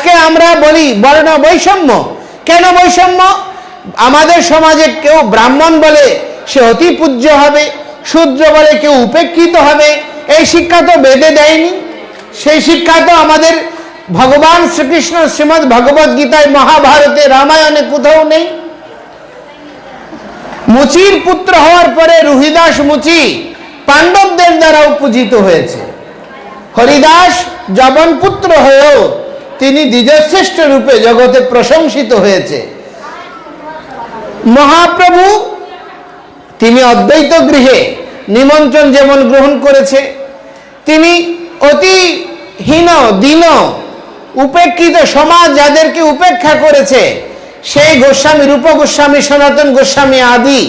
আজকে আমরা বলি বর্ণ বৈষম্য। কেন বৈষম্য? আমাদের সমাজে কেউ ব্রাহ্মণ বলে সে অতি পূজ্য হবে, শূদ্র বলে কেউ উপেক্ষিত হবে, এই শিক্ষা তো বেদে দেয়নি। সেই শিক্ষা তো আমাদের ভগবান শ্রীকৃষ্ণ শ্রীমদ ভগবদ গীতায় মহাভারতে রামায়ণে কোথাও নেই। মুচির পুত্র হওয়ার পরে রুহিদাস মুচি পাণ্ডবদের দ্বারাও পূজিত হয়েছে। হরিদাস জবন পুত্র হয়েও তিনি দ্বিজশ্রেষ্ঠ রূপে জগতে প্রশংসিত হয়েছে। মহাপ্রভু, তিনি অদ্বৈত গৃহে নিমন্ত্রণ যেমন গ্রহণ করেছে, তিনি অতি হীন, দীন, উপেক্ষিত সমাজ যাদেরকে উপেক্ষা করেছে, সেই গোস্বামী, রূপ গোস্বামী, সনাতন গোস্বামী আদি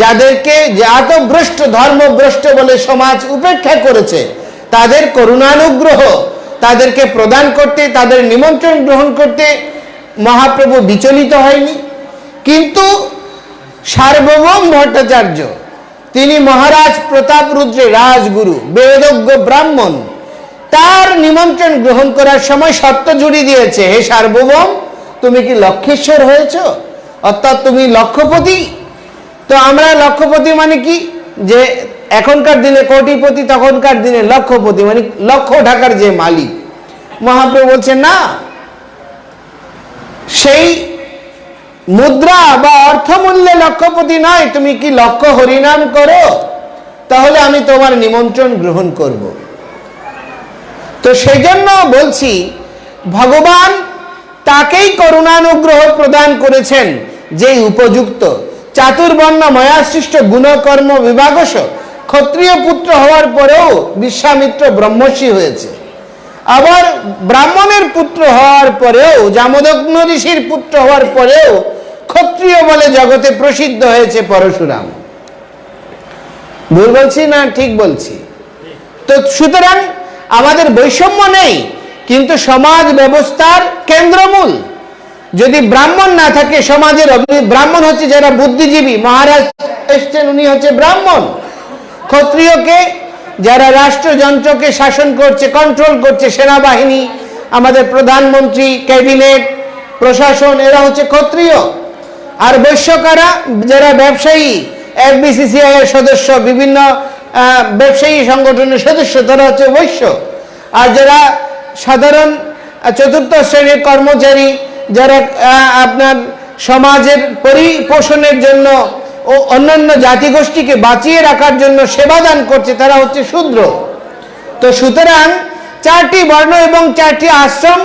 যাদেরকে জাতভ্রষ্ট ধর্মভ্রষ্ট বলে সমাজ উপেক্ষা করেছে, তাদের করুণানুগ্রহ তাদেরকে প্রদান করতে, তাদের নিমন্ত্রণ গ্রহণ করতে মহাপ্রভু বিচলিত হয়নি। কিন্তু সার্বভৌম ভট্টাচার্য, তিনি মহারাজ প্রতাপ রুদ্রের রাজগুরু, বেদজ্ঞ ব্রাহ্মণ, তার নিমন্ত্রণ গ্রহণ করার সময় সত্য জুড়ি দিয়েছে, হে সার্বভৌম, তুমি কি লক্ষেশ্বর হয়েছ? অর্থাৎ তুমি লক্ষপতি? তো আমরা লক্ষপতি মানে কি? যে এখনকার দিনে কোটিপতি, তখনকার দিনে লক্ষপতি মানে লক্ষ ঢাকার যে মালিক। মহাপ্রভু বলছেন, না, সেই মুদ্রা বা অর্থমূল্যে লক্ষপতি নয়, তুমি কি লক্ষ হরিনাম করো? তাহলে আমি তোমার নিমন্ত্রণ গ্রহণ করব। তো সেই জন্য বলছি, ভগবান তাকেই করুণানুগ্রহ প্রদান করেছেন, যেই উপযুক্ত। চাতুর্বর্ণ, ময়াসৃষ্ট, গুণকর্ম বিভাগস ক্ষত্রিয় পুত্র হওয়ার পরেও বিশ্বামিত্র ব্রহ্মর্ষি হয়েছে। আবার ব্রাহ্মণের পুত্র হওয়ার পরেও, জামদগ্ন ঋষির পুত্র হওয়ার পরেও ক্ষত্রিয় বলে জগতে প্রসিদ্ধ হয়েছে পরশুরাম। ভুল বলছি না ঠিক বলছি? তো সুতরাং আমাদের বৈষম্য নেই, কিন্তু সমাজ ব্যবস্থার কেন্দ্রমূল। যদি ব্রাহ্মণ না থাকে সমাজের ব্রাহ্মণ হচ্ছে যারা বুদ্ধিজীবী, মহারাজ এসছেন, উনি হচ্ছে ব্রাহ্মণ। ক্ষত্রিয়কে, যারা রাষ্ট্রযন্ত্রকে শাসন করছে কন্ট্রোল করছে, সেনাবাহিনী, আমাদের প্রধানমন্ত্রী, ক্যাবিনেট, প্রশাসন, এরা হচ্ছে ক্ষত্রিয়। আর বৈশ্যকারা, যারা ব্যবসায়ী এফবিসিসিআই এর সদস্য, বিভিন্ন ব্যবসায়ী সংগঠনের সদস্য, তারা হচ্ছে বৈশ্য। আর যারা সাধারণ চতুর্থ শ্রেণির কর্মচারী, যারা আপনার সমাজের পরিপোষণের জন্য ও অন্যান্য জাতিগোষ্ঠীকে বাঁচিয়ে রাখার জন্য সেবাদান করছে, তারা হচ্ছে শূদ্র। তো সুতরাং চারটি বর্ণ এবং চারটি আশ্রম